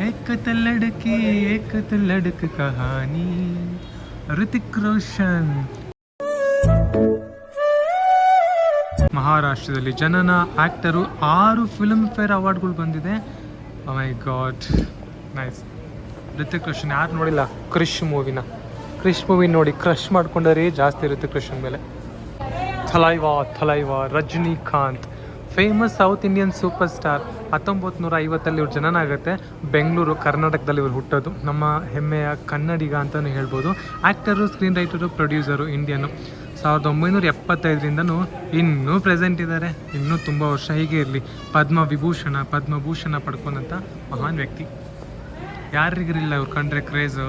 एक तो लड़की एक तो लड़क कहानी ಋತಿಕ್ ರೋಷನ್ ಮಹಾರಾಷ್ಟ್ರದಲ್ಲಿ ಜನನ ಆಕ್ಟರು ಆರು ಫಿಲ್ಮ್ ಫೇರ್ ಅವಾರ್ಡ್ಗಳು ಬಂದಿದೆ Oh my god nice Hrithik Roshan ಯಾರು ನೋಡಿಲ್ಲ ಕ್ರಿಶ್ ಮೂವಿನ ಕ್ರಿಶ್ ಮೂವಿ ನೋಡಿ ಕ್ರಶ್ ಮಾಡ್ಕೊಂಡರೆ ಜಾಸ್ತಿ ಋತಿಕ್ ರೋಷನ್ ಮೇಲೆ Thalaiva Thalaiva Rajinikanth Famous south Indian super star ಹತ್ತೊಂಬತ್ತು ನೂರ ಐವತ್ತಲ್ಲಿ ಇವ್ರ ಜನನ ಆಗುತ್ತೆ ಬೆಂಗಳೂರು, ಕರ್ನಾಟಕದಲ್ಲಿ ಇವ್ರು ಹುಟ್ಟೋದು. ನಮ್ಮ ಹೆಮ್ಮೆಯ ಕನ್ನಡಿಗ ಅಂತಲೂ ಹೇಳ್ಬೋದು. Actor screen writer producer Indian ಸಾವಿರದ ಒಂಬೈನೂರ ಎಪ್ಪತ್ತೈದರಿಂದನೂ ಇನ್ನೂ ಪ್ರೆಸೆಂಟ್ ಇದ್ದಾರೆ ಇನ್ನೂ ತುಂಬ ವರ್ಷ ಹೀಗೆ ಇರಲಿ. ಪದ್ಮ ವಿಭೂಷಣ ಪದ್ಮಭೂಷಣ ಪಡ್ಕೊಂಡಂಥ ಮಹಾನ್ ವ್ಯಕ್ತಿ. ಯಾರಿಗಿರಲಿಲ್ಲ ಇವ್ರು ಕಂಡ್ರೆ ಕ್ರೇಜು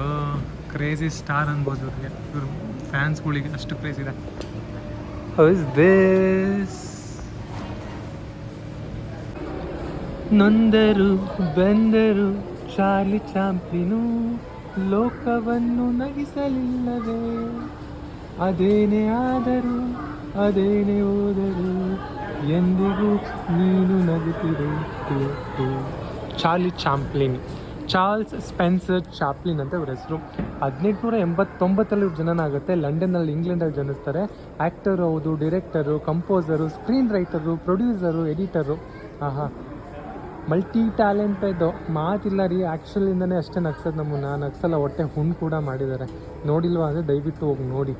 ಕ್ರೇಜಿ ಸ್ಟಾರ್ ಅನ್ಬೋದು ಇವ್ರಿಗೆ. ಇವ್ರ ಫ್ಯಾನ್ಸ್ಗಳಿಗೆ ಅಷ್ಟು ಕ್ರೇಜ್ ಇದೆ ದಿಸ್ ನೊಂದರು ಬೆಂದರು ಚಾರ್ಲಿ ಚಾಂಪಿನು ಲೋಕವನ್ನು ನಗಿಸಲಿಲ್ಲವೇ? ಅದೇನೇ ಆದರೂ, ಅದೇನೇ ಓದರು ಎಂದಿಗೂ ನೀನು ನಗುತ್ತಿರು Charlie Chaplin, Charles Spencer Chaplin ಅಂತ ಇವ್ರ ಹೆಸರು. ಹದಿನೆಂಟುನೂರ ಎಂಬತ್ತೊಂಬತ್ತರಲ್ಲಿ ಜನನ ಆಗುತ್ತೆ ಲಂಡನ್ನಲ್ಲಿ ಇಂಗ್ಲೆಂಡಲ್ಲಿ ಜನಿಸ್ತಾರೆ. ಆ್ಯಕ್ಟರು ಹೌದು, director, composer, screen writer, producer, editor. ಆಹಾ ಮಲ್ಟಿ ಟ್ಯಾಲೆಂಟೆಡ್ ಮಾತಿಲ್ಲ ರೀ. ಆ್ಯಕ್ಚುಲಿಂದನೇ ಅಷ್ಟೇ ನಗ್ಸೋದು ನಮ್ಮನ್ನು. ನಗ್ಸಲ್ಲ, ಹೊಟ್ಟೆ ಹುಣ್ಣು ಕೂಡ ಮಾಡಿದ್ದಾರೆ. ನೋಡಿಲ್ವಾ ಅಂದರೆ ದಯವಿಟ್ಟು ಹೋಗಿ ನೋಡಿ.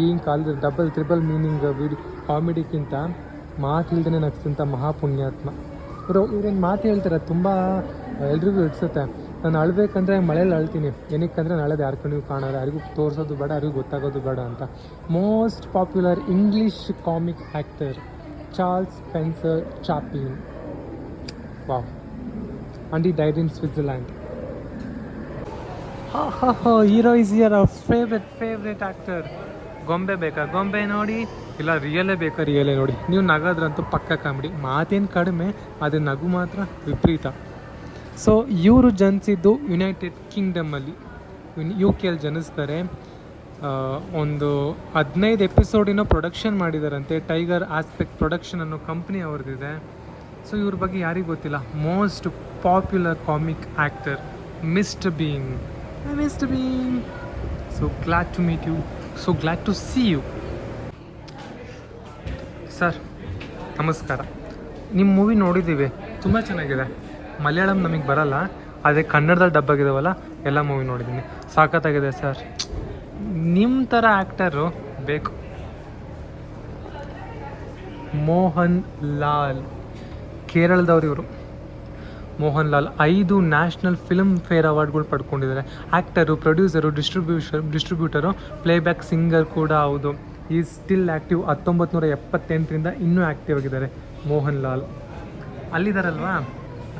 ಈಗಿನ ಕಾಲದ ಡಬಲ್ ತ್ರಿಬಲ್ ಮೀನಿಂಗ್ ವಿಡಿ ಕಾಮಿಡಿಗಿಂತ ಮಾತಿಲ್ದೇ ನಗ್ಸಂಥ ಮಹಾಪುಣ್ಯಾತ್ಮ. ಇವರು ಇವ್ರೇನು ಮಾತು ಹೇಳ್ತಾರೆ? ತುಂಬ ಎಲ್ರಿಗೂ ಹಿಡ್ಸುತ್ತೆ ನಾನು ಅಳಬೇಕಂದ್ರೆ ಮಳೇಲಿ ಅಳ್ತೀನಿ. ಏನಕ್ಕಂದರೆ ನಾಳೆದು ಯಾರ ಕಣಿಗೂ ಕಾಣೋದು ಯಾರಿಗೂ ತೋರಿಸೋದು ಬೇಡ, ಯಾರಿಗೂ ಗೊತ್ತಾಗೋದು ಬೇಡ ಅಂತ. Most popular English comic actor Charles Spencer Chaplin wow Switzerland. Ha ha ha, hero hero is your favourite favourite actor ಗೊಂಬೆ ಬೇಕಾ? ಗೊಂಬೆ ನೋಡಿ ಇಲ್ಲ ರಿಯಲೇ ಬೇಕಾ? ರಿಯಲೇ ನೋಡಿ. ನೀವು ನಗೋದ್ರಂತೂ ಪಕ್ಕ ಕಾಮಿಡಿ ಮಾತೇನು ಕಡಿಮೆ ಅದು ನಗು ಮಾತ್ರ ವಿಪರೀತ. ಸೊ ಇವರು ಜನಿಸಿದ್ದು ಯುನೈಟೆಡ್ ಕಿಂಗ್ಡಮಲ್ಲಿ ಯು ಕೆಯಲ್ಲಿ ಜನಿಸ್ತಾರೆ. ಒಂದು ಹದಿನೈದು ಎಪಿಸೋಡಿನ ಪ್ರೊಡಕ್ಷನ್ ಮಾಡಿದಾರಂತೆ. ಟೈಗರ್ ಆಸ್ಪೆಕ್ಟ್ ಪ್ರೊಡಕ್ಷನ್ ಅನ್ನೋ ಕಂಪ್ನಿ ಅವ್ರದ್ದಿದೆ. ಸೊ ಇವ್ರ ಬಗ್ಗೆ ಯಾರಿಗೂ ಗೊತ್ತಿಲ್ಲ. Most popular comic actor Mister Bean Mister Bean so glad to meet you so glad to see you sir ನಮಸ್ಕಾರ. ನಿಮ್ಮ ಮೂವಿ ನೋಡಿದ್ದೀವಿ. ತುಂಬ ಚೆನ್ನಾಗಿದೆ. ಮಲಯಾಳಂ ನಮಗೆ ಬರಲ್ಲ. ಅದೇ ಕನ್ನಡದಲ್ಲಿ ಡಬ್ಬಾಗಿದಾವಲ್ಲ ಎಲ್ಲ ಮೂವಿ ನೋಡಿದ್ದೀನಿ ಸಾಕತ್ತಾಗಿದೆ ಸರ್ ನಿಮ್ಮ ಥರ ಆ್ಯಕ್ಟರು ಬೇಕು. ಮೋಹನ್ ಲಾಲ್. ಕೇರಳದವ್ರು ಇವರು. ಮೋಹನ್ ಲಾಲ್ ಐದು ನ್ಯಾಷನಲ್ ಫಿಲ್ಮ್ ಫೇರ್ ಅವಾರ್ಡ್ಗಳು ಪಡ್ಕೊಂಡಿದ್ದಾರೆ. Actor, producer, distributor, distributor, playback singer ಕೂಡ ಹೌದು. ಈ ಸ್ಟಿಲ್ ಆ್ಯಕ್ಟಿವ್ ಹತ್ತೊಂಬತ್ತು ನೂರ ಎಪ್ಪತ್ತೆಂಟರಿಂದ ಇನ್ನೂ ಆ್ಯಕ್ಟಿವ್ ಆಗಿದ್ದಾರೆ ಮೋಹನ್ ಲಾಲ್ ಅಲ್ಲಿದ್ದಾರಲ್ವಾ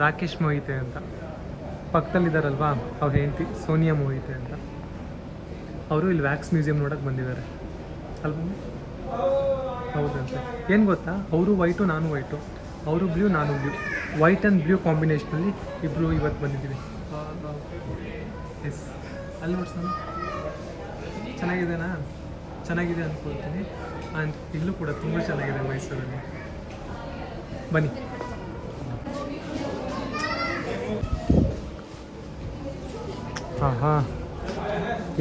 ರಾಕೇಶ್ ಮೋಹಿತೆ ಅಂತ. ಪಕ್ಕದಲ್ಲಿದ್ದಾರಲ್ವಾ ಅವ್ರ ಹೆಂಡತಿ ಸೋನಿಯಾ ಮೋಹಿತೆ ಅಂತ. ಅವರು ಇಲ್ಲಿ ವ್ಯಾಕ್ಸ್ ಮ್ಯೂಸಿಯಂ ನೋಡೋಕೆ ಬಂದಿದ್ದಾರೆ. ಅಲ್ವಾ ಹೌದಂತೆ. ಏನು ಗೊತ್ತಾ? ಅವರು ವೈಟು, ನಾನು ವೈಟು. ಅವರು ಬ್ಲೂ ನಾನು ಬ್ಲೂ. ವೈಟ್ ಆ್ಯಂಡ್ ಬ್ಲೂ ಕಾಂಬಿನೇಷನಲ್ಲಿ ಇಬ್ಬರು ಇವತ್ತು ಬಂದಿದ್ದೀವಿ. ಎಸ್ ಅಲ್ಲಿ ನೋಡ್ಸೋಣ ನಾನು ಚೆನ್ನಾಗಿದೆನಾ? ಚೆನ್ನಾಗಿದೆ ಅಂದ್ಕೊಳ್ತೀನಿ ಆ್ಯಂಡ್ ಇಲ್ಲೂ ಕೂಡ ತುಂಬ ಚೆನ್ನಾಗಿದೆ ಮೈಸೂರಲ್ಲಿ. ಬನ್ನಿ. ಹಾಂ ಹಾಂ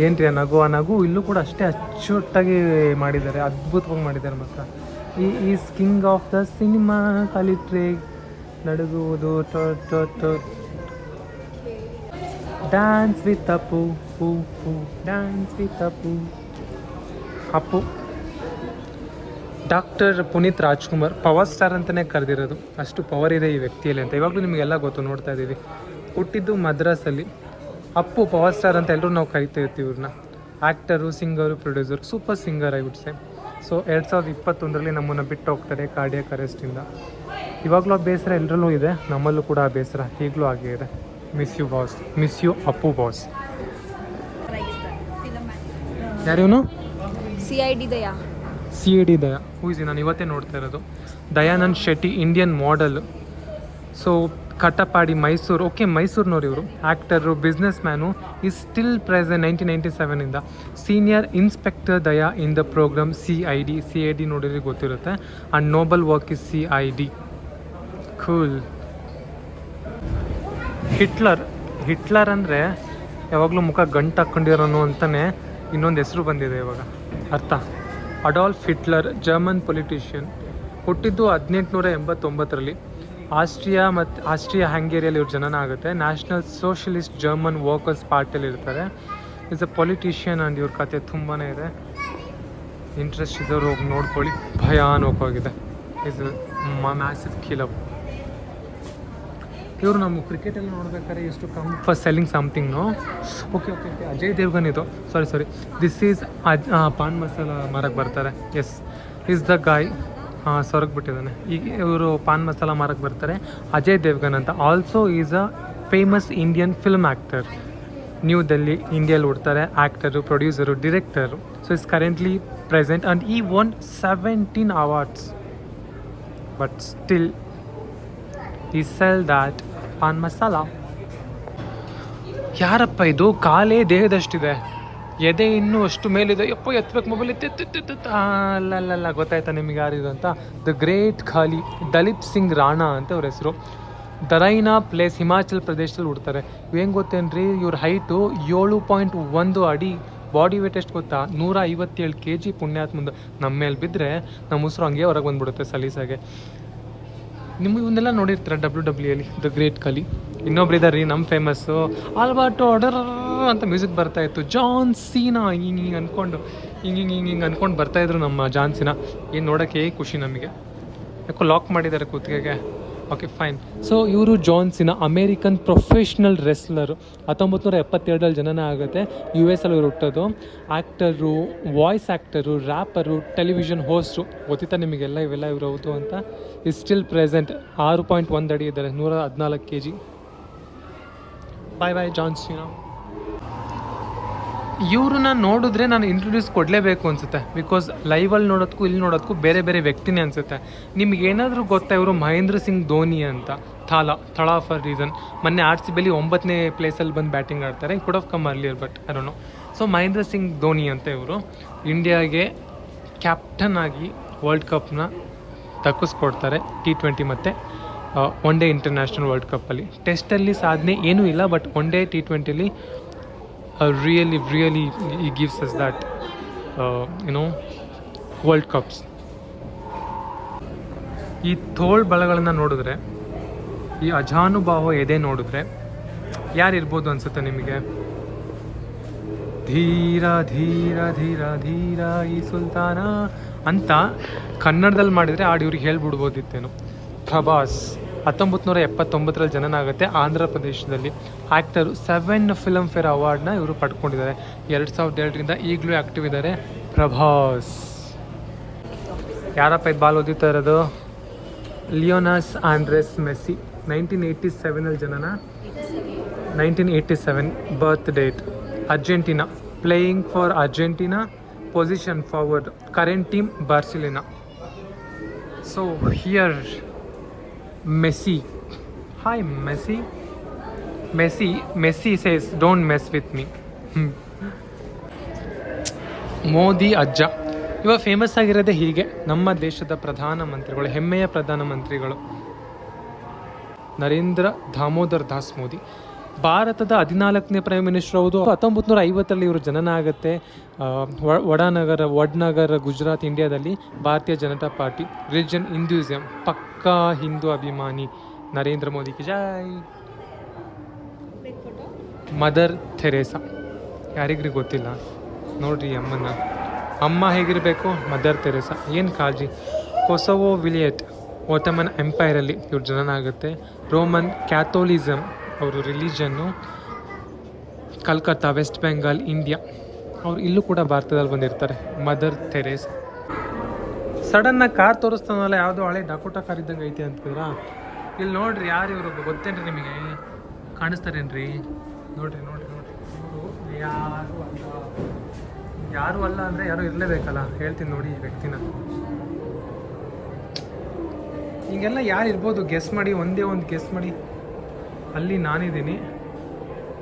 ಏನು ರೀ ಆ ನಗು ಆ ನಗು? ಇಲ್ಲೂ ಕೂಡ ಅಷ್ಟೇ ಅಚ್ಚುಟ್ಟಾಗಿ ಮಾಡಿದ್ದಾರೆ. ಅದ್ಭುತವಾಗಿ ಮಾಡಿದ್ದಾರೆ ಮಾತ್ರ. ಈ is king of the cinema ಕಲಿಟ್ರೆ ನಡುಗುವುದು ಡ್ಯಾನ್ಸ್ ವಿತ್ ಅಪ್ಪು ಪೂ ಹೂ dance with Appu Appu. Doctor Puneeth Rajkumar power star ಅಂತಲೇ ಕರೆದಿರೋದು. ಅಷ್ಟು ಪವರ್ ಇದೆ ಈ ವ್ಯಕ್ತಿಯಲ್ಲಿ ಅಂತ. ಇವಾಗಲೂ ನಿಮಗೆಲ್ಲ ಗೊತ್ತು, ನೋಡ್ತಾ ಇದ್ದೀವಿ. ಹುಟ್ಟಿದ್ದು ಮದ್ರಾಸಲ್ಲಿ. ಅಪ್ಪು ಪವರ್ ಸ್ಟಾರ್ ಅಂತ ಎಲ್ಲರೂ ನಾವು ಕರಿತಾ ಇರ್ತೀವಿ ಇವ್ರನ್ನ. Actor singer producer super singer I would say so ಎರಡು ಸಾವಿರದ ಇಪ್ಪತ್ತೊಂದರಲ್ಲಿ ನಮ್ಮನ್ನು ಬಿಟ್ಟು ಹೋಗ್ತಾರೆ ಕಾರ್ಡಿಯಕ್ ಅರೆಸ್ಟಿಂದ ಇವಾಗಲೂ ಆ ಬೇಸರ ಎಲ್ಲರಲ್ಲೂ ಇದೆ ನಮ್ಮಲ್ಲೂ ಕೂಡ ಆ ಬೇಸರ. ಈಗಲೂ ಹಾಗೆ ಇದೆ. Miss you boss miss you Appu boss ಯಾರಿವನು C I D Daya. C I D Daya. Who is he ನಾನು ಇವತ್ತೇ ನೋಡ್ತಾ ಇರೋದು. Dayanand Shetty Indian model so Kattapadi Mysuru. Okay ಮೈಸೂರಿನವ್ರು ಇವರು. Actor businessman is still present nineteen ninety ಸೆವೆನಿಂದ senior inspector Daya in the program C I D C I D ನೋಡಿದ್ರೆ ಗೊತ್ತಿರುತ್ತೆ. And noble work is C I D cool Hitler Hitler ಅಂದರೆ ಯಾವಾಗಲೂ ಮುಖ ಗಂಟು ಹಾಕ್ಕೊಂಡಿರೋನು ಅಂತಲೇ ಇನ್ನೊಂದು ಹೆಸರು ಬಂದಿದೆ ಇವಾಗ. ಅರ್ಥ? ಅಡಾಲ್ಫ್ ಹಿಟ್ಲರ್ ಜರ್ಮನ್ ಪೊಲಿಟಿಷಿಯನ್ ಹುಟ್ಟಿದ್ದು ಹದಿನೆಂಟುನೂರ ಎಂಬತ್ತೊಂಬತ್ತರಲ್ಲಿ. ಆಸ್ಟ್ರಿಯಾ ಮತ್ತು ಆಸ್ಟ್ರಿಯಾ ಹಂಗೇರಿಯಲ್ಲಿ ಇವ್ರ ಜನನ ಆಗುತ್ತೆ. ನ್ಯಾಷನಲ್ ಸೋಷಲಿಸ್ಟ್ ಜರ್ಮನ್ ವರ್ಕರ್ಸ್ ಪಾರ್ಟಿಯಲ್ಲಿ ಇರ್ತಾರೆ. ಇಸ್ ಅ ಪೊಲಿಟಿಷಿಯನ್ ಆ್ಯಂಡ್ ಇವ್ರ ಕತೆ ತುಂಬಾ ಇದೆ. ಇಂಟ್ರೆಸ್ಟ್ ಇದ್ದವ್ರು ಹೋಗಿ ನೋಡ್ಕೊಳ್ಳಿ. ಭಯಾನಕವಾಗಿದೆ ಇಸ್ ಮ್ಯಾಸಿವ್ ಕಿಲಬ್ ಇವರು ನಮ್ಮ ಕ್ರಿಕೆಟಲ್ಲಿ ನೋಡ್ಬೇಕಾದ್ರೆ ಎಷ್ಟು come for selling ಸಮಥಿಂಗ್ನು okay okay okay Ajay Devgan ಇದು. ಸಾರಿ ಸಾರಿ ದಿಸ್ ಈಸ್ ಅಜ್ ಪಾನ್ ಮಸಾಲ ಮರಕ್ಕೆ ಬರ್ತಾರೆ. ಎಸ್ ಈಸ್ ದ ಗಾಯ್ ಹಾಂ ಬಿಟ್ಟಿದ್ದಾನೆ ಈಗ ಇವರು ಪಾನ್ ಮಸಾಲ ಮಾರಕ್ಕೆ ಬರ್ತಾರೆ. ಅಜಯ್ ದೇವ್ಗನ್ ಅಂತ. Also is a famous Indian film actor New Delhi ಇಂಡಿಯಲ್ಲಿ ಹುಡ್ತಾರೆ. Actor producer director so is currently present and ಈ one seventeen awards but still ಈ ಸೆಲ್ ದ್ಯಾಟ್ ಪಾನ್ ಮಸಾಲ ಯಾರಪ್ಪ ಇದು? ಕಾಲೇ ದೇಹದಷ್ಟಿದೆ. ಎದೆ ಇನ್ನೂ ಅಷ್ಟು ಮೇಲಿದೆ. ಯಪ್ಪ ಎತ್ತಬೇಕು ಮೊಬೈಲ್ ಎತ್ತೆತ್ತೆತ್ತ ಅಲ್ಲಲ್ಲ ಅಲ್ಲ ಅಲ್ಲ ಗೊತ್ತಾಯ್ತಾ ನಿಮಗೆ ಯಾರಿದು ಅಂತ? ದ ಗ್ರೇಟ್ ಖಾಲಿ ದಲೀಪ್ ಸಿಂಗ್ ರಾಣಾ ಅಂತ ಅವ್ರ ಹೆಸರು. ದರೈನಾ ಪ್ಲೇಸ್ ಹಿಮಾಚಲ್ ಪ್ರದೇಶದಲ್ಲಿ ಹುಡ್ತಾರೆ. ಏನು ಗೊತ್ತೇನ್ರಿ? ಇವ್ರ ಹೈಟು ಏಳು ಪಾಯಿಂಟ್ ಒಂದು ಅಡಿ. ಬಾಡಿ ವೇಟ್ ಎಷ್ಟು ಗೊತ್ತಾ? ನೂರ ಐವತ್ತೇಳು ಕೆ ಜಿ ಪುಣ್ಯಾತ್ಮಂದು. ನಮ್ಮ ಮೇಲೆ ಬಿದ್ದರೆ ನಮ್ಮ ಉಸಿರು ಹಂಗೆ ಹೊರಗೆ ಬಂದ್ಬಿಡುತ್ತೆ ಸಲೀಸಾಗೆ. ನಿಮಗೆ ಇವನ್ನೆಲ್ಲ ನೋಡಿರ್ತೀರ ಡಬ್ಲ್ಯೂ ಅಲ್ಲಿ? ದ ಗ್ರೇಟ್ ಕಲಿ ಇನ್ನೊಬ್ರು ಇದ್ದಾರೆ ರೀ ನಮ್ಮ ಫೇಮಸ್ಸು ಆಲ್ಬರ್ಟ್ ಆರ್ಡರ್ ಅಂತ ಮ್ಯೂಸಿಕ್ ಬರ್ತಾ ಇತ್ತು ಜಾನ್ ಸೀನಾ ಹಿಂಗೆ ಹಿಂಗೆ ಅಂದ್ಕೊಂಡು ಹಿಂಗೆ ಹಿಂಗೆ ಹಿಂಗೆ ಹಿಂಗೆ ಅಂದ್ಕೊಂಡು ಬರ್ತಾಯಿದ್ರು ನಮ್ಮ ಜಾನ್ಸಿನ ಸೀನಾ ಏನು ನೋಡೋಕ್ಕೆ ಖುಷಿ ನಮಗೆ ಯಾಕೋ ಲಾಕ್ ಮಾಡಿದ್ದಾರೆ ಕೂತ್ಗೆಗೆ ಓಕೆ ಫೈನ್ ಸೊ ಇವರು ಜಾನ್ಸಿನ ಅಮೇರಿಕನ್ ಪ್ರೊಫೆಷ್ನಲ್ ರೆಸ್ಲರು ಹತ್ತೊಂಬತ್ತು ನೂರ ಎಪ್ಪತ್ತೆರಡರಲ್ಲಿ ಜನನ ಆಗುತ್ತೆ. ಯು ಎಸ್ ಅಲ್ಲಿ ಇವರು ಹುಟ್ಟೋದು. Actor voice actor rapper television host ಗೊತ್ತಿತ್ತಾ ನಿಮಗೆಲ್ಲ? ಇವೆಲ್ಲ ಇವರು ಹೌದು ಅಂತ. ಇಸ್ ಸ್ಟಿಲ್ ಪ್ರೆಸೆಂಟ್ ಆರು ಪಾಯಿಂಟ್ ಒಂದು ಅಡಿ ಇದ್ದಾರೆ. ನೂರ ಹದಿನಾಲ್ಕು K G bye bye John Cena ಇವ್ರನ್ನ ನೋಡಿದ್ರೆ ನಾನು ಇಂಟ್ರೊಡ್ಯೂಸ್ ಕೊಡಲೇಬೇಕು ಅನಿಸುತ್ತೆ. ಬಿಕಾಸ್ ಲೈವಲ್ಲಿ ನೋಡೋದಕ್ಕೂ ಇಲ್ಲಿ ನೋಡೋದಕ್ಕೂ ಬೇರೆ ಬೇರೆ ವ್ಯಕ್ತಿನೇ ಅನಿಸುತ್ತೆ. ನಿಮ್ಗೆ ಏನಾದರೂ ಗೊತ್ತಾ ಇವರು ಮಹೇಂದ್ರ ಸಿಂಗ್ ಧೋನಿ ಅಂತ? ಥಾಲ ಥಳ ಫಾರ್ ರೀಸನ್ ಮೊನ್ನೆ ಆರ್ ಸಿ ಬಿಲಿ ಒಂಬತ್ತನೇ ಪ್ಲೇಸಲ್ಲಿ ಬಂದು ಬ್ಯಾಟಿಂಗ್ ಆಡ್ತಾರೆ. Could have come earlier but ಅರೋನು so Mahendra Singh Dhoni ಅಂತ ಇವರು ಇಂಡಿಯಾಗೆ ಕ್ಯಾಪ್ಟನ್ ಆಗಿ ವರ್ಲ್ಡ್ ಕಪ್ನ ತಕ್ಕಿಸ್ಕೊಡ್ತಾರೆ ಟಿ ಟ್ವೆಂಟಿ ಮತ್ತು ಒನ್ ಡೇ ಇಂಟರ್ನ್ಯಾಷನಲ್ ವರ್ಲ್ಡ್ ಕಪ್ಪಲ್ಲಿ ಟೆಸ್ಟಲ್ಲಿ ಸಾಧನೆ ಏನೂ ಇಲ್ಲ ಬಟ್ ಒನ್ ಡೇ ಟಿ ಟ್ವೆಂಟಿಲಿ really, really, he gives us that, uh, you know, world cups ಈ ತೋಳ್ ಬಲಗಳನ್ನು ನೋಡಿದ್ರೆ ಈ ಅಜಾನುಭಾವ ಎದೆ ನೋಡಿದ್ರೆ ಯಾರಿರ್ಬೋದು ಅನ್ಸುತ್ತೆ ನಿಮಗೆ? ಧೀರ ಧೀರ ಧೀರ ಧೀರ ಈ ಸುಲ್ತಾನ ಅಂತ ಕನ್ನಡದಲ್ಲಿ ಮಾಡಿದರೆ ಆಡಿ ಇವ್ರಿಗೆ ಹೇಳ್ಬಿಡ್ಬೋದಿತ್ತೇನು. ಪ್ರಭಾಸ್. ಹತ್ತೊಂಬತ್ತು ನೂರ ಎಪ್ಪತ್ತೊಂಬತ್ತರಲ್ಲಿ ಜನನ ಆಗುತ್ತೆ ಆಂಧ್ರ ಪ್ರದೇಶದಲ್ಲಿ. ಆ್ಯಕ್ಟರು ಸೆವೆನ್ ಫಿಲಮ್ ಫೇರ್ ಅವಾರ್ಡ್ನ ಇವರು ಪಡ್ಕೊಂಡಿದ್ದಾರೆ. ಎರಡು ಸಾವಿರದ ಎರಡರಿಂದ ಈಗಲೂ ಆ್ಯಕ್ಟಿವ್ ಇದ್ದಾರೆ ಪ್ರಭಾಸ್. ಯಾರಪ್ಪ ಇದು ಬಾಲ್ ಓದಿತಾ ಇರೋದು? Lionel Andres Messi. Nineteen eighty ಸೆವೆನಲ್ಲಿ ಜನನ? Nineteen eighty seven, birth date. Argentina. Playing for Argentina, position forward. Current team Barcelona. So here Messi hi Messi Messi Messi says don't mess with me Modi ಅಜ್ಜ. ಇವ famous ಆಗಿರೋದೇ ಹೀಗೆ. ನಮ್ಮ ದೇಶದ ಪ್ರಧಾನಮಂತ್ರಿಗಳು, ಹೆಮ್ಮೆಯ ಪ್ರಧಾನಮಂತ್ರಿಗಳು. ನರೇಂದ್ರ ದಾಮೋದರ್ ದಾಸ್ ಮೋದಿ. ಭಾರತದ ಹದಿನಾಲ್ಕನೇ ಪ್ರೈಮ್ ಮಿನಿಸ್ಟರ್ ಹೌದು. ಹತ್ತೊಂಬತ್ತು ನೂರ ಐವತ್ತರಲ್ಲಿ ಇವರು ಜನನ ಆಗುತ್ತೆ ವಡನಗರ, ವಡ್ನಗರ, ಗುಜರಾತ್, ಇಂಡಿಯಾದಲ್ಲಿ ಭಾರತೀಯ ಜನತಾ ಪಾರ್ಟಿ, ರಿಲಿಜನ್ ಹಿಂದೂಯಿಸಮ್ ಪಕ್ಕಾ ಹಿಂದೂ ಅಭಿಮಾನಿ ನರೇಂದ್ರ ಮೋದಿಗೆ ಜಾಯ್ ಮದರ್ ಥೆರೇಸಾ ಯಾರಿಗ್ರಿ ಗೊತ್ತಿಲ್ಲ? ನೋಡ್ರಿ ಅಮ್ಮನ ಅಮ್ಮ ಹೇಗಿರಬೇಕು? Mother Teresa. ಏನು ಕಾಳಜಿ? ಕೊಸವೋ ವಿಲಿಯಟ್ ಓಟಮನ್ ಎಂಪೈರಲ್ಲಿ ಇವ್ರ ಜನನ ಆಗುತ್ತೆ ರೋಮನ್ ಕ್ಯಾಥೋಲಿಸಮ್ ಅವರು religion Calcutta West Bengal India ಅವ್ರು ಇಲ್ಲೂ ಕೂಡ ಭಾರತದಲ್ಲಿ ಬಂದಿರ್ತಾರೆ. ಮದರ್ ಥೆರೇಸ್ ಸಡನ್ನಾಗಿ ಕಾರ್ ತೋರಿಸ್ತಾನಲ್ಲ, ಯಾವುದೋ ಹಳೆ ಡಕೋಟಾ ಕಾರ್ ಇದ್ದಂಗೆ ಐತೆ ಅಂತಂದ್ರೆ ಇಲ್ಲಿ ನೋಡ್ರಿ ಯಾರು ಇವರು ಗೊತ್ತೇನ್ರಿ ನಿಮಗೆ? ಕಾಣಿಸ್ತಾರೇನ್ರಿ? ನೋಡ್ರಿ ನೋಡ್ರಿ ನೋಡ್ರಿ. ಇವರು ಯಾರು ಅಲ್ಲ. ಯಾರು ಅಲ್ಲ ಅಂದರೆ ಯಾರು ಇರಲೇಬೇಕಲ್ಲ? ಹೇಳ್ತೀನಿ ನೋಡಿ ಈ ವ್ಯಕ್ತಿನ. ಹೀಗೆಲ್ಲ ಯಾರು ಇರ್ಬೋದು? ಗೆಸ್ ಮಾಡಿ, ಒಂದೇ ಒಂದು ಗೆಸ್ ಮಾಡಿ. ಅಲ್ಲಿ ನಾನಿದ್ದೀನಿ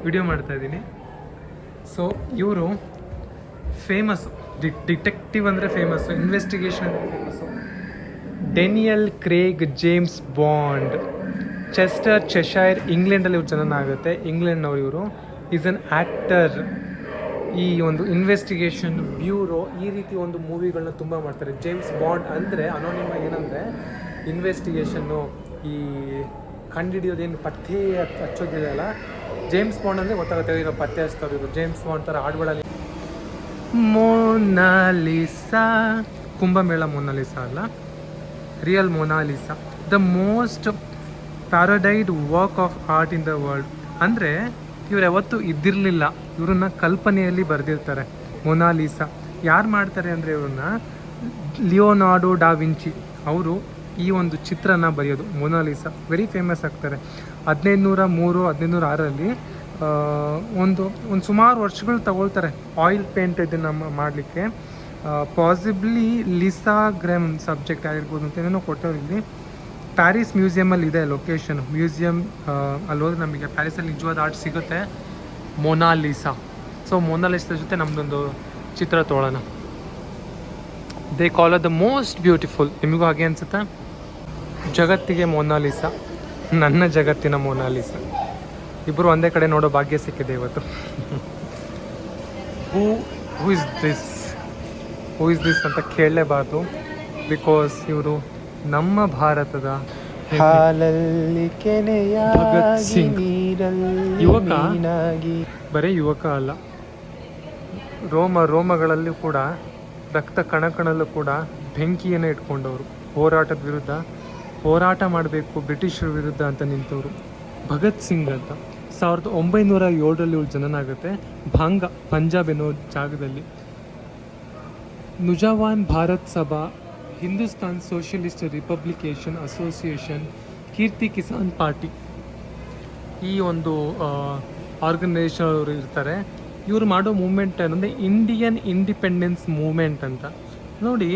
ವಿಡಿಯೋ ಮಾಡ್ತಾ ಇದ್ದೀನಿ. ಸೊ ಇವರು ಫೇಮಸ್ ಡಿಟೆಕ್ಟಿವ್ ಅಂದರೆ famous investigation famous Daniel Craig James Bond Chester Cheshire ಇಂಗ್ಲೆಂಡಲ್ಲಿ ಇವ್ರು ಆಗುತ್ತೆ. ಇಂಗ್ಲೆಂಡ್ನವ್ರು ಇವರು. ಈಸ್ ಅನ್ ಆ್ಯಕ್ಟರ್ ಈ ಒಂದು ಇನ್ವೆಸ್ಟಿಗೇಷನ್ ಬ್ಯೂರೋ ಈ ರೀತಿ ಒಂದು ಮೂವಿಗಳನ್ನ ತುಂಬ ಮಾಡ್ತಾರೆ. ಜೇಮ್ಸ್ ಬಾಂಡ್ ಅಂದರೆ ಅನೋನಿಮ ಏನಂದರೆ ಇನ್ವೆಸ್ಟಿಗೇಷನ್ನು ಈ ಕಂಡುಹಿಡಿಯೋದೇನು ಪತ್ತೆ ಹಚ್ಚೋದಿದೆ ಹಚ್ಚೋದಿದೆಯಲ್ಲ ಜೇಮ್ಸ್ ಬಾಂಡ್ ಅಂದರೆ ಗೊತ್ತಾಗುತ್ತೆ ಇರೋ ಪತ್ತೆ ಹಚ್ತಾರೆ ಇವರು. ಜೇಮ್ಸ್ ಬಾಂಡ್ ಥರ ಹಾಡುಗಳಲ್ಲಿ ಮೊನಾಲಿಸಾ ಕುಂಭಮೇಳ ಮೊನಾಲಿಸಾ ಅಲ್ಲ? Real Mona Lisa the most parodied work of art in the world ಅಂದರೆ, ಇವ್ರು ಯಾವತ್ತೂ ಇದ್ದಿರಲಿಲ್ಲ. ಇವ್ರನ್ನ ಕಲ್ಪನೆಯಲ್ಲಿ ಬರೆದಿರ್ತಾರೆ. ಮೊನಾಲಿಸಾ ಯಾರು ಮಾಡ್ತಾರೆ ಅಂದರೆ ಇವ್ರನ್ನ? ಲಿಯೋನಾರ್ಡೋ ಡಾ ವಿಂಚಿ ಅವರು ಈ ಒಂದು ಚಿತ್ರನ ಬರೆಯೋದು. ಮೊನಾಲಿಸಾ ವೆರಿ ಫೇಮಸ್ ಆಗ್ತಾರೆ. ಹದಿನೈದುನೂರ ಮೂರು ಹದಿನೈದುನೂರ ಆರರಲ್ಲಿ ಆ, ಒಂದು ಒಂದು ಸುಮಾರು ವರ್ಷಗಳು ತಗೊಳ್ತಾರೆ ಆಯಿಲ್ ಪೇಂಟ್ ಇದನ್ನು ಮಾಡಲಿಕ್ಕೆ. ಪಾಸಿಬ್ಲಿ ಲಿಸಾ ಗ್ರೆಮ್ ಸಬ್ಜೆಕ್ಟ್ ಆಗಿರ್ಬೋದು ಅಂತ ಏನೇನೋ ಕೊಟ್ಟವ್ರು ಇಲ್ಲಿ ಪ್ಯಾರಿಸ್ ಮ್ಯೂಸಿಯಮಲ್ಲಿ ಇದೆ ಲೊಕೇಶನ್ ಮ್ಯೂಸಿಯಂ ಅಲ್ಲಿ ಹೋದ್ರೆ ನಮಗೆ ಪ್ಯಾರಿಸಲ್ಲಿ ನಿಜವಾದ ಆರ್ಟ್ ಸಿಗುತ್ತೆ. ಮೊನಾಲಿಸಾ ಸೊ ಮೊನಾಲಿಸಾ ಜೊತೆ ನಮ್ಮದೊಂದು ಚಿತ್ರ ತೋಳೋಣ. They call the most beautiful ನಿಮಗೂ ಹಾಗೆ ಅನ್ಸುತ್ತಾ? ಜಗತ್ತಿಗೆ ಮೋನಾಲಿಸ ನನ್ನ ಜಗತ್ತಿನ ಮೋನಾಲಿಸ ಇಬ್ಬರು ಒಂದೇ ಕಡೆ ನೋಡೋ ಭಾಗ್ಯ ಸಿಕ್ಕಿದೆ ಇವತ್ತು. Who who is this who is this ಅಂತ ಕೇಳಲೇಬಾರ್ದು. ಬಿಕಾಸ್ ಇವರು ನಮ್ಮ ಭಾರತದ ಭಗತ್ ಸಿಂಗ್. ಯುವಕ? ಬರೀ ಯುವಕ ಅಲ್ಲ. ರೋಮ ರೋಮಗಳಲ್ಲೂ ಕೂಡ ರಕ್ತ ಕಣಕಣಲ್ಲೂ ಕೂಡ ಬೆಂಕಿಯನ್ನು ಇಟ್ಕೊಂಡವರು. ಹೋರಾಟದ ವಿರುದ್ಧ ಹೋರಾಟ ಮಾಡಬೇಕು ಬ್ರಿಟಿಷರ ವಿರುದ್ಧ ಅಂತ ನಿಂತವರು. ಭಗತ್ ಸಿಂಗ್ ಅಂತ. ಸಾವಿರದ ಒಂಬೈನೂರ ಏಳರಲ್ಲಿ ಇವಳು ಜನನ ಆಗುತ್ತೆ ಭಾಂಗ, ಪಂಜಾಬ್ ಅನ್ನೋ ಜಾಗದಲ್ಲಿ. Naujawan Bharat Sabha, Hindustan socialist republication association, Kirti Kisan party. ಈ ಒಂದು ಆರ್ಗನೈಸೇಷನ್ ಅವರು ಇರ್ತಾರೆ. ಇವರು ಮಾಡೋ ಮೂಮೆಂಟ್ ಏನಂದರೆ ಇಂಡಿಯನ್ ಇಂಡಿಪೆಂಡೆನ್ಸ್ ಮೂಮೆಂಟ್ ಅಂತ. ನೋಡಿ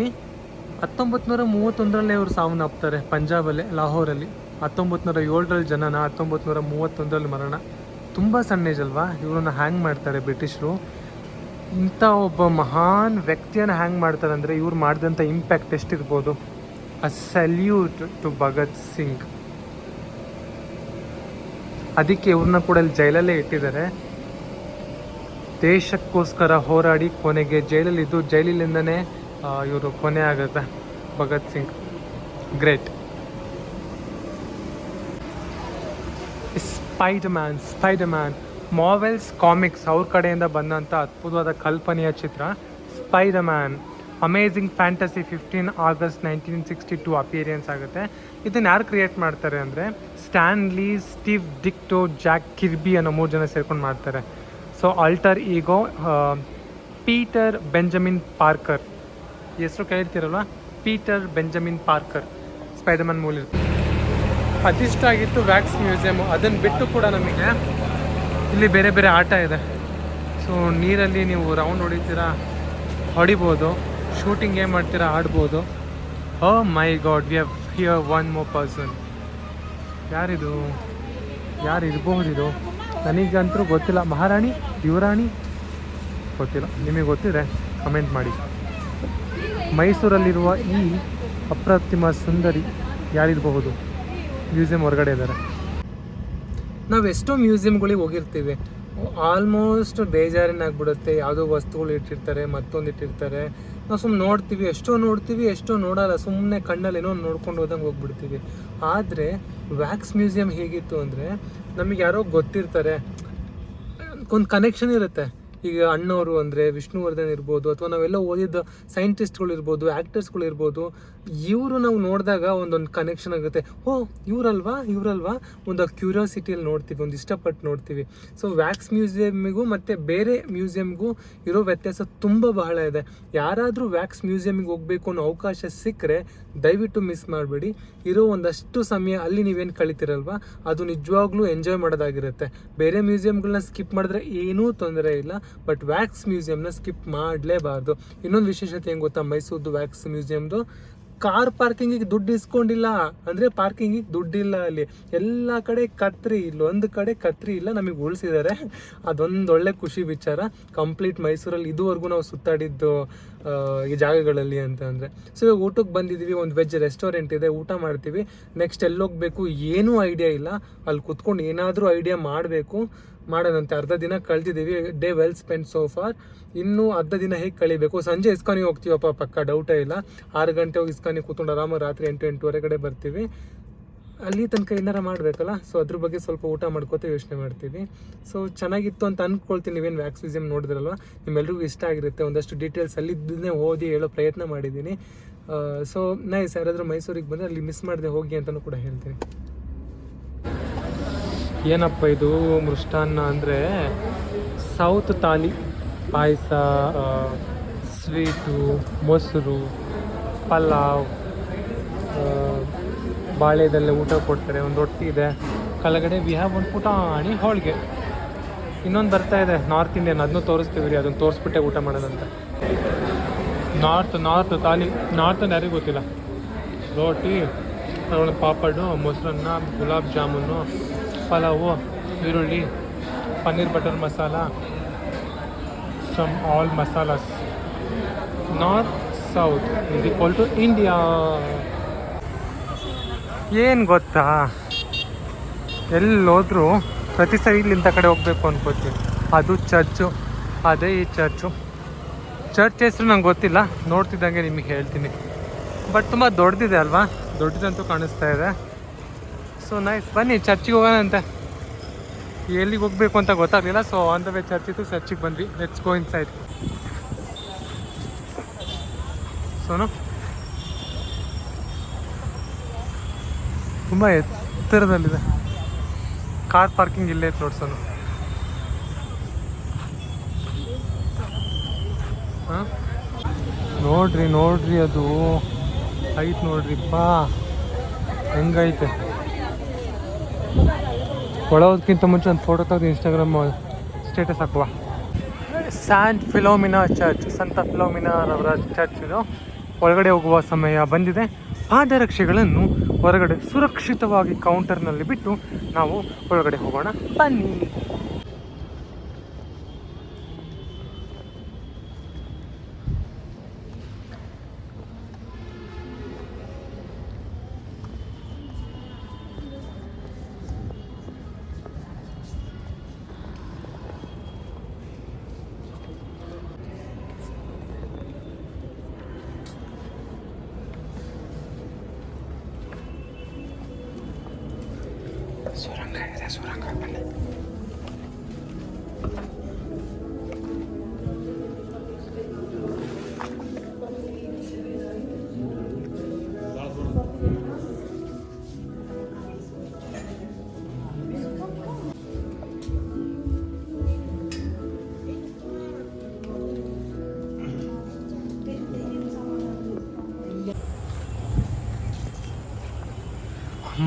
ಹತ್ತೊಂಬತ್ತು ನೂರ ಮೂವತ್ತೊಂದರಲ್ಲೇ ಇವರು ಸಾವನ್ನಪ್ತಾರೆ ಪಂಜಾಬಲ್ಲೇ, ಲಾಹೋರಲ್ಲಿ. ಹತ್ತೊಂಬತ್ತು ನೂರ ಏಳರಲ್ಲಿ ಜನನ ಹತ್ತೊಂಬತ್ತು ನೂರ ಮೂವತ್ತೊಂದರಲ್ಲಿ ಮರಣ. ತುಂಬ ಸಣ್ಣ ಏಜ್ ಅಲ್ವಾ? ಇವರನ್ನ ಹ್ಯಾಂಗ್ ಮಾಡ್ತಾರೆ ಬ್ರಿಟಿಷರು. ಇಂಥ ಒಬ್ಬ ಮಹಾನ್ ವ್ಯಕ್ತಿಯನ್ನು ಹ್ಯಾಂಗ್ ಮಾಡ್ತಾರೆ ಅಂದರೆ ಇವ್ರು ಮಾಡಿದಂಥ impact ಎಷ್ಟಿರ್ಬೋದು? A salute to Bhagat Singh ಅದಕ್ಕೆ ಇವ್ರನ್ನ ಕೂಡ ಅಲ್ಲಿ ಜೈಲಲ್ಲೇ ಇಟ್ಟಿದ್ದಾರೆ. ದೇಶಕ್ಕೋಸ್ಕರ ಹೋರಾಡಿ ಕೊನೆಗೆ ಜೈಲಲ್ಲಿದ್ದು ಜೈಲಿನಿಂದನೇ ಇವರು ಕೊನೆ ಆಗುತ್ತೆ. Bhagat Singh. Great Spiderman Spiderman Marvel's comics ಅವ್ರ ಕಡೆಯಿಂದ ಬಂದಂಥ ಅದ್ಭುತವಾದ ಕಲ್ಪನೆಯ ಚಿತ್ರ Spiderman amazing fantasy fifteen August nineteen sixty two appearance ಆಗುತ್ತೆ. ಇದನ್ನು ಯಾರು ಕ್ರಿಯೇಟ್ ಮಾಡ್ತಾರೆ ಅಂದರೆ Stan Lee Steve Ditko Jack Kirby ಅನ್ನೋ ಮೂರು ಜನ ಸೇರ್ಕೊಂಡು ಮಾಡ್ತಾರೆ. So alter ego Peter Benjamin Parker ಹೆಸರು ಕೇಳಿರ್ತೀರಲ್ವ? Peter Benjamin Parker, Spider Man ಮೂಲ ಅದಿಷ್ಟ ಆಗಿತ್ತು ವ್ಯಾಕ್ಸ್ ಮ್ಯೂಸಿಯಮ್ ಅದನ್ನು ಬಿಟ್ಟು ಕೂಡ ನಮಗೆ ಇಲ್ಲಿ ಬೇರೆ ಬೇರೆ ಆಟ ಇದೆ. ಸೊ ನೀರಲ್ಲಿ ನೀವು ರೌಂಡ್ ಹೊಡಿತೀರಾ, ಹೊಡಿಬೋದು ಶೂಟಿಂಗ್ ಏನು ಮಾಡ್ತೀರಾ, ಆಡ್ಬೋದು. ಓ my god we have here one more person ಯಾರಿದು? ಯಾರು ಇರಬಹುದಿದು ನನಗಂತೂ ಗೊತ್ತಿಲ್ಲ. ಮಹಾರಾಣಿ, ಯುವರಾಣಿ? ಗೊತ್ತಿಲ್ಲ. ನಿಮಗೆ ಗೊತ್ತಿದೆ ಕಮೆಂಟ್ ಮಾಡಿ. ಮೈಸೂರಲ್ಲಿರುವ ಈ ಅಪ್ರತಿಮ ಸುಂದರಿ ಯಾರಿರಬಹುದು? ಮ್ಯೂಸಿಯಂ ಹೊರಗಡೆ ಇದ್ದಾರೆ. ನಾವು ಎಷ್ಟೋ ಮ್ಯೂಸಿಯಂಗಳಿಗೆ ಹೋಗಿರ್ತೀವಿ. ಆಲ್ಮೋಸ್ಟ್ ಬೇಜಾರಿನಾಗ್ಬಿಡುತ್ತೆ ಯಾವುದೋ ವಸ್ತುಗಳು ಇಟ್ಟಿರ್ತಾರೆ, ಮತ್ತೊಂದು ಇಟ್ಟಿರ್ತಾರೆ. ನಾವು ಸುಮ್ಮನೆ ನೋಡ್ತೀವಿ. ಎಷ್ಟೋ ನೋಡ್ತೀವಿ, ಎಷ್ಟೋ ನೋಡಲ್ಲ. ಸುಮ್ಮನೆ ಕಣ್ಣಲ್ಲಿ ಏನೋ ನೋಡ್ಕೊಂಡು ಹೋದಂಗೆ ಹೋಗ್ಬಿಡ್ತೀವಿ. ಆದರೆ ವ್ಯಾಕ್ಸ್ ಮ್ಯೂಸಿಯಂ ಹೇಗಿತ್ತು ಅಂದರೆ ನಮಗೆ ಯಾರೋ ಗೊತ್ತಿರ್ತಾರೆ. ಒಂದು ಕನೆಕ್ಷನ್ ಇರುತ್ತೆ. ಈಗ ಅಣ್ಣವರು ಅಂದರೆ ವಿಷ್ಣುವರ್ಧನ್ ಇರ್ಬೋದು ಅಥವಾ ನಾವೆಲ್ಲ ಓದಿದ ಸೈಂಟಿಸ್ಟ್ಗಳು ಇರ್ಬೋದು ಆ್ಯಕ್ಟರ್ಸ್ಗಳು ಇರ್ಬೋದು ಇವರು ನಾವು ನೋಡಿದಾಗ ಒಂದೊಂದು ಕನೆಕ್ಷನ್ ಆಗುತ್ತೆ. ಓ ಇವರಲ್ವಾ ಇವರಲ್ವಾ? ಒಂದು ಕ್ಯೂರಿಯಾಸಿಟಿಯಲ್ಲಿ ನೋಡ್ತೀವಿ, ಒಂದು ಇಷ್ಟಪಟ್ಟು ನೋಡ್ತೀವಿ. ಸೊ ವ್ಯಾಕ್ಸ್ ಮ್ಯೂಸಿಯಮ್ಮಿಗೂ ಮತ್ತು ಬೇರೆ ಮ್ಯೂಸಿಯಮ್ಗೂ ಇರೋ ವ್ಯತ್ಯಾಸ ತುಂಬ ಬಹಳ ಇದೆ. ಯಾರಾದರೂ ವ್ಯಾಕ್ಸ್ ಮ್ಯೂಸಿಯಮಿಗೆ ಹೋಗಬೇಕು ಅನ್ನೋ ಅವಕಾಶ ಸಿಕ್ಕರೆ ದಯವಿಟ್ಟು ಮಿಸ್ ಮಾಡಬೇಡಿ. ಇರೋ ಒಂದಷ್ಟು ಸಮಯ ಅಲ್ಲಿ ನೀವೇನು ಕಳಿತಿರಲ್ವ, ಅದು ನಿಜವಾಗ್ಲೂ ಎಂಜಾಯ್ ಮಾಡೋದಾಗಿರುತ್ತೆ. ಬೇರೆ ಮ್ಯೂಸಿಯಮ್ಗಳನ್ನ ಸ್ಕಿಪ್ ಮಾಡಿದ್ರೆ ಏನೂ ತೊಂದರೆ ಇಲ್ಲ. ಬಟ್ ವ್ಯಾಕ್ಸ್ ಮ್ಯೂಸಿಯಮ್ನ ಸ್ಕಿಪ್ ಮಾಡಲೇಬಾರ್ದು. ಇನ್ನೊಂದು ವಿಶೇಷತೆ ಏನು ಗೊತ್ತಾ? ಮೈಸೂರ್ದು ವ್ಯಾಕ್ಸ್ ಮ್ಯೂಸಿಯಮ್ದು ಕಾರ್ ಪಾರ್ಕಿಂಗಿಗೆ ದುಡ್ಡು ಇಸ್ಕೊಂಡಿಲ್ಲ. ಅಂದರೆ ಪಾರ್ಕಿಂಗಿಗೆ ದುಡ್ಡಿಲ್ಲ ಅಲ್ಲಿ. ಎಲ್ಲ ಕಡೆ ಕತ್ರಿ ಇಲ್ಲ ಒಂದು ಕಡೆ ಕತ್ರಿ ಇಲ್ಲ ನಮಗೆ ಉಳಿಸಿದ್ದಾರೆ ಅದೊಂದು ಒಳ್ಳೆ ಖುಷಿ ವಿಚಾರ. ಕಂಪ್ಲೀಟ್ ಮೈಸೂರಲ್ಲಿ ಇದುವರೆಗೂ ನಾವು ಸುತ್ತಾಡಿದ್ದು ಈ ಜಾಗಗಳಲ್ಲಿ ಅಂತ ಅಂದರೆ. ಸೊ ಇವಾಗ ಊಟಕ್ಕೆ ಬಂದಿದ್ದೀವಿ ಒಂದು ವೆಜ್ ರೆಸ್ಟೋರೆಂಟ್ ಇದೆ, ಊಟ ಮಾಡ್ತೀವಿ. ನೆಕ್ಸ್ಟ್ ಎಲ್ಲಿ ಹೋಗ್ಬೇಕು ಏನೂ ಐಡಿಯಾ ಇಲ್ಲ. ಅಲ್ಲಿ ಕುತ್ಕೊಂಡು ಏನಾದರೂ ಐಡಿಯಾ ಮಾಡಬೇಕು. ಮಾಡೋದಂತೆ ಅರ್ಧ ದಿನ ಕಳ್ತಿದ್ದೀವಿ day well spent so for ಇನ್ನೂ ಅರ್ಧ ದಿನ ಹೇಗೆ ಕಳಿಬೇಕು? ಸಂಜೆ ಇಸ್ಕಾನಿಗೆ ಹೋಗ್ತೀವಪ್ಪ, ಪಕ್ಕ ಡೌಟೇ ಇಲ್ಲ. ಆರು ಗಂಟೆ ಹೋಗಿ ಇಸ್ಕಾನಿ ಕೂತ್ಕೊಂಡು ಆರಾಮ ರಾತ್ರಿ ಎಂಟು ಎಂಟುವರೆ ಕಡೆ ಬರ್ತೀವಿ. ಅಲ್ಲಿ ತನಕ ಏನಾರ ಮಾಡಬೇಕಲ್ಲ? ಸೊ ಅದ್ರ ಬಗ್ಗೆ ಸ್ವಲ್ಪ ಊಟ ಮಾಡ್ಕೋತ ಯೋಚನೆ ಮಾಡ್ತೀವಿ. ಸೊ ಚೆನ್ನಾಗಿತ್ತು ಅಂತ ಅಂದ್ಕೊಳ್ತೀನಿ ನೀವೇನು ವ್ಯಾಕ್ಸ್ ಮ್ಯೂಸಿಯಂ ನೋಡಿದ್ರಲ್ವ? ನಿಮ್ಮೆಲ್ರಿಗೂ ಇಷ್ಟ ಆಗಿರುತ್ತೆ. ಒಂದಷ್ಟು ಡೀಟೇಲ್ಸ್ ಅಲ್ಲಿದ್ದನ್ನೇ ಓದಿ ಹೇಳೋ ಪ್ರಯತ್ನ ಮಾಡಿದ್ದೀನಿ. ಸೊ ನೈಸ್ ಯಾರಾದರೂ ಮೈಸೂರಿಗೆ ಬಂದರೆ ಅಲ್ಲಿ ಮಿಸ್ ಮಾಡದೆ ಹೋಗಿ ಅಂತಲೂ ಕೂಡ ಹೇಳ್ತೀನಿ. ಏನಪ್ಪ ಇದು ಮೃಷ್ಟಾನ್ನ ಅಂದರೆ ಸೌತ್ ತಾಲಿ, ಪಾಯಸ ಸ್ವೀಟು, ಮೊಸರು, ಪಲಾವ್ ಬಾಳೆದಲ್ಲೇ ಊಟ ಕೊಡ್ತಾರೆ, ಒಂದು ರೊಟ್ಟಿ ಇದೆ. ಕೆಳಗಡೆ ವಿ ಹ್ಯಾವ್ ಒಂದು ಪುಟಾಣಿ ಹೋಳಿಗೆ. ಇನ್ನೊಂದು ಬರ್ತಾ ಇದೆ ನಾರ್ತ್ ಇಂಡಿಯನ್ ಅದನ್ನೂ ತೋರಿಸ್ತೀವಿ ರೀ, ಅದನ್ನು ತೋರಿಸ್ಬಿಟ್ಟೆ ಊಟ ಮಾಡೋದಂತ ನಾರ್ತ್ ನಾರ್ತ್ ತಾಲಿ ನಾರ್ತ್ ಅಂದ್ರೆ ಯಾರಿಗೂ ಗೊತ್ತಿಲ್ಲ. ರೋಟಿ ಅದರೊಳಗೆ ಪಾಪಡು ಮೊಸರನ್ನ, ಗುಲಾಬ್ ಜಾಮೂನು ಪಲಾವು, ಈರುಳ್ಳಿ, paneer butter masala some all masalas north south is equal to India ಏನು ಗೊತ್ತಾ? ಎಲ್ಲೋದ್ರೂ ಪ್ರತಿ ಸರಿ ಇಂಥ ಕಡೆ ಹೋಗ್ಬೇಕು ಅನ್ಕೋತೀನಿ. ಅದು ಚರ್ಚು, ಅದೇ ಈ ಚರ್ಚು. ಚರ್ಚ್ ಹೆಸರು ನಂಗೆ ಗೊತ್ತಿಲ್ಲ, ನೋಡ್ತಿದ್ದಂಗೆ ನಿಮಗೆ ಹೇಳ್ತೀನಿ. ಬಟ್ ತುಂಬ ದೊಡ್ಡದಿದೆ ಅಲ್ವಾ? ದೊಡ್ಡದಂತೂ ಕಾಣಿಸ್ತಾ ಇದೆ. ಸೊ ನೈಸ್ ಬನ್ನಿ ಚರ್ಚಿಗೆ ಹೋಗೋಣ ಅಂತ. ಎಲ್ಲಿಗೆ ಹೋಗ್ಬೇಕು ಅಂತ ಗೊತ್ತಾಗಲಿಲ್ಲ. So on the way church ಇತ್ತು ಚರ್ಚಿಗೆ ಬಂದ್ವಿ. ಲೆಟ್ಸ್ ಗೋ ಇನ್ ಸೈಡ್ ಸೋನು? ತುಂಬ ಎತ್ತರದಲ್ಲಿದೆ. ಕಾರ್ ಪಾರ್ಕಿಂಗ್ ಇಲ್ಲೇ ಐತೆ ನೋಡಿ ಸೋನು. ಹಾಂ? ನೋಡ್ರಿ ನೋಡ್ರಿ ಅದು. ಐತ್ ನೋಡ್ರಿಪ್ಪ ಹೆಂಗೈತೆ? ಒಳಗೋದಕ್ಕಿಂತ ಮುಂಚೆ ಒಂದು ಫೋಟೋ ತೆಗೆದು ಇನ್ಸ್ಟಾಗ್ರಾಮ್ ಸ್ಟೇಟಸ್ ಹಾಕುವ. ಸ್ಯಾಂಟ್ ಫಿಲೋಮಿನಾ ಚರ್ಚ್, ಸಂತ ಫಿಲೋಮಿನಾರವರ ಚರ್ಚ್ ಇದು. ಒಳಗಡೆ ಹೋಗುವ ಸಮಯ ಬಂದಿದೆ. ಪಾದರಕ್ಷೆಗಳನ್ನು ಹೊರಗಡೆ ಸುರಕ್ಷಿತವಾಗಿ ಕೌಂಟರ್ನಲ್ಲಿ ಬಿಟ್ಟು ನಾವು ಒಳಗಡೆ ಹೋಗೋಣ. ಬನ್ನಿ.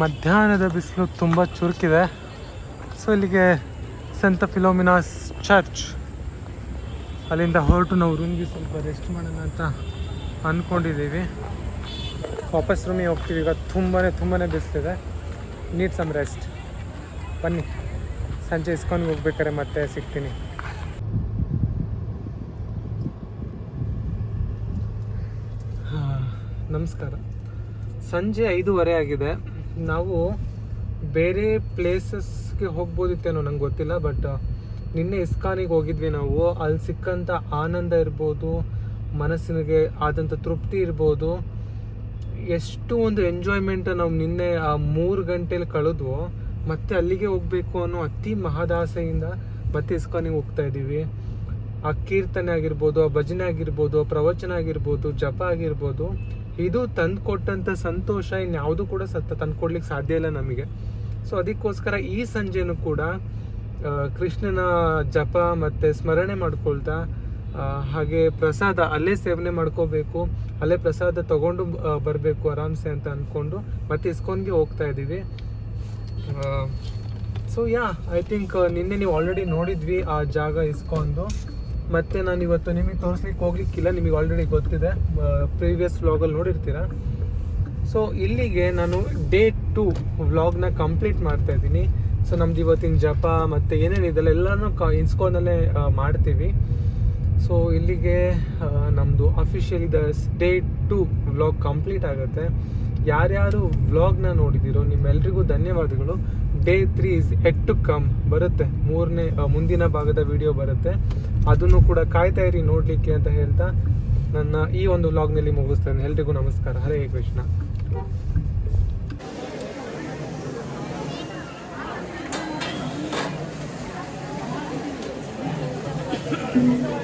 ಮಧ್ಯಾಹ್ನದ ಬಿಸಿಲು ತುಂಬ ಚುರುಕಿದೆ. ಸೊ ಇಲ್ಲಿಗೆ ಸಂತ ಫಿಲೋಮಿನಾಸ್ ಚರ್ಚ್ ಅಲ್ಲಿಂದ ಹೊರಟು ನಾವು ರೂಮ್ಗೆ ಸ್ವಲ್ಪ ರೆಸ್ಟ್ ಮಾಡೋಣ ಅಂತ ಅಂದ್ಕೊಂಡಿದ್ದೀವಿ ವಾಪಸ್ ರೂಮಿಗೆ ಹೋಗ್ತೀವಿ. ಈಗ ತುಂಬಾ ತುಂಬಾ ಬಿಸಿಲಿದೆ. ನೀಡ್ ಸಮ್ ರೆಸ್ಟ್ ಬನ್ನಿ. ಸಂಜೆ ಇಸ್ಕೊಂಡು ಹೋಗ್ಬೇಕಾರೆ ಮತ್ತೆ ಸಿಗ್ತೀನಿ. ನಮಸ್ಕಾರ. ಸಂಜೆ ಐದೂವರೆ ಆಗಿದೆ. ನಾವು ಬೇರೆ ಪ್ಲೇಸಸ್ಗೆ ಹೋಗ್ಬೋದಿತ್ತೇನೋ ನಂಗೆ ಗೊತ್ತಿಲ್ಲ ಬಟ್ ನಿನ್ನೆ ಇಸ್ಕಾನಿಗೆ ಹೋಗಿದ್ವಿ ನಾವು. ಅಲ್ಲಿ ಸಿಕ್ಕಂಥ ಆನಂದ ಇರ್ಬೋದು, ಮನಸ್ಸಿಗೆ ಆದಂಥ ತೃಪ್ತಿ ಇರ್ಬೋದು. ಎಷ್ಟು ಒಂದು ಎಂಜಾಯ್ಮೆಂಟ್ ನಾವು ನಿನ್ನೆ, ಆ, ಮೂರು ಗಂಟೆಲಿ ಕಳೆದ್ವು, ಮತ್ತೆ ಅಲ್ಲಿಗೆ ಹೋಗಬೇಕು ಅನ್ನೋ ಅತಿ ಮಹದಾಸೆಯಿಂದ ಮತ್ತೆ ಇಸ್ಕಾನಿಗೆ ಹೋಗ್ತಾ ಇದ್ದೀವಿ. ಆ ಕೀರ್ತನೆ ಆಗಿರ್ಬೋದು, ಆ ಭಜನೆ ಆಗಿರ್ಬೋದು ಪ್ರವಚನ ಆಗಿರ್ಬೋದು, ಜಪ ಆಗಿರ್ಬೋದು ಇದು ತಂದು ಕೊಟ್ಟಂಥ ಸಂತೋಷ ಇನ್ಯಾವುದು ಕೂಡ ಸತ್ತ, ತಂದ್ಕೊಡ್ಲಿಕ್ಕೆ ಸಾಧ್ಯ ಇಲ್ಲ ನಮಗೆ. ಸೊ ಅದಕ್ಕೋಸ್ಕರ ಈ ಸಂಜೆನೂ ಕೂಡ ಕೃಷ್ಣನ ಜಪ ಮತ್ತು ಸ್ಮರಣೆ ಮಾಡ್ಕೊಳ್ತಾ ಹಾಗೆ ಪ್ರಸಾದ ಅಲ್ಲೇ ಸೇವನೆ ಮಾಡ್ಕೋಬೇಕು, ಅಲ್ಲೇ ಪ್ರಸಾದ ತಗೊಂಡು ಬರಬೇಕು ಆರಾಮ್ಸೆ ಅಂತ ಅಂದ್ಕೊಂಡು ಮತ್ತೆ ಇಸ್ಕೊಂಡ್ಗೆ ಹೋಗ್ತಾ ಇದ್ದೀವಿ. ಸೊ ಯಾ ಐ ಥಿಂಕ್ ನಿನ್ನೆ ನೀವು ಆಲ್ರೆಡಿ ನೋಡಿದ್ವಿ ಆ ಜಾಗ ಇಸ್ಕೊಂಡು. ಮತ್ತೆ ನಾನು ಇವತ್ತು ನಿಮಗೆ ತೋರಿಸ್ಲಿಕ್ಕೆ ಹೋಗ್ಲಿಕ್ಕಿಲ್ಲ, ನಿಮಗೆ ಆಲ್ರೆಡಿ ಗೊತ್ತಿದೆ ಪ್ರೀವಿಯಸ್ ವ್ಲಾಗಲ್ಲಿ ನೋಡಿರ್ತೀರ? ಸೊ ಇಲ್ಲಿಗೆ ನಾನು ಡೇ ಟು ವ್ಲಾಗ್ನ ಕಂಪ್ಲೀಟ್ ಮಾಡ್ತಾ ಇದ್ದೀನಿ. ಸೊ ನಮ್ದು ಇವತ್ತಿನ ಜಪ, ಮತ್ತು ಏನೇನಿದೆಲ್ಲ ಎಲ್ಲನೂ ಕ ಇನ್ಸ್ಕೋನಲ್ಲೇ ಮಾಡ್ತೀವಿ. ಸೊ ಇಲ್ಲಿಗೆ ನಮ್ಮದು officially the day two vlog complete ಆಗುತ್ತೆ. ಯಾರ್ಯಾರು ವ್ಲಾಗ್ನ ನೋಡಿದ್ದೀರೋ ನಿಮ್ಮೆಲ್ರಿಗೂ ಧನ್ಯವಾದಗಳು. Day three is yet to come ಬರುತ್ತೆ. ಮೂರನೇ ಮುಂದಿನ ಭಾಗದ ವಿಡಿಯೋ ಬರುತ್ತೆ. ಅದನ್ನು ಕೂಡ ಕಾಯ್ತಾ ಇರಿ, ನೋಡಲಿಕ್ಕೆ ಅಂತ ಹೇಳ್ತಾ ನನ್ನ ಈ ಒಂದು ವ್ಲಾಗ್ನಲ್ಲಿ ಮುಗಿಸ್ತೇನೆ. ಎಲ್ರಿಗೂ ನಮಸ್ಕಾರ. ಹರೇ ಕೃಷ್ಣ. Thank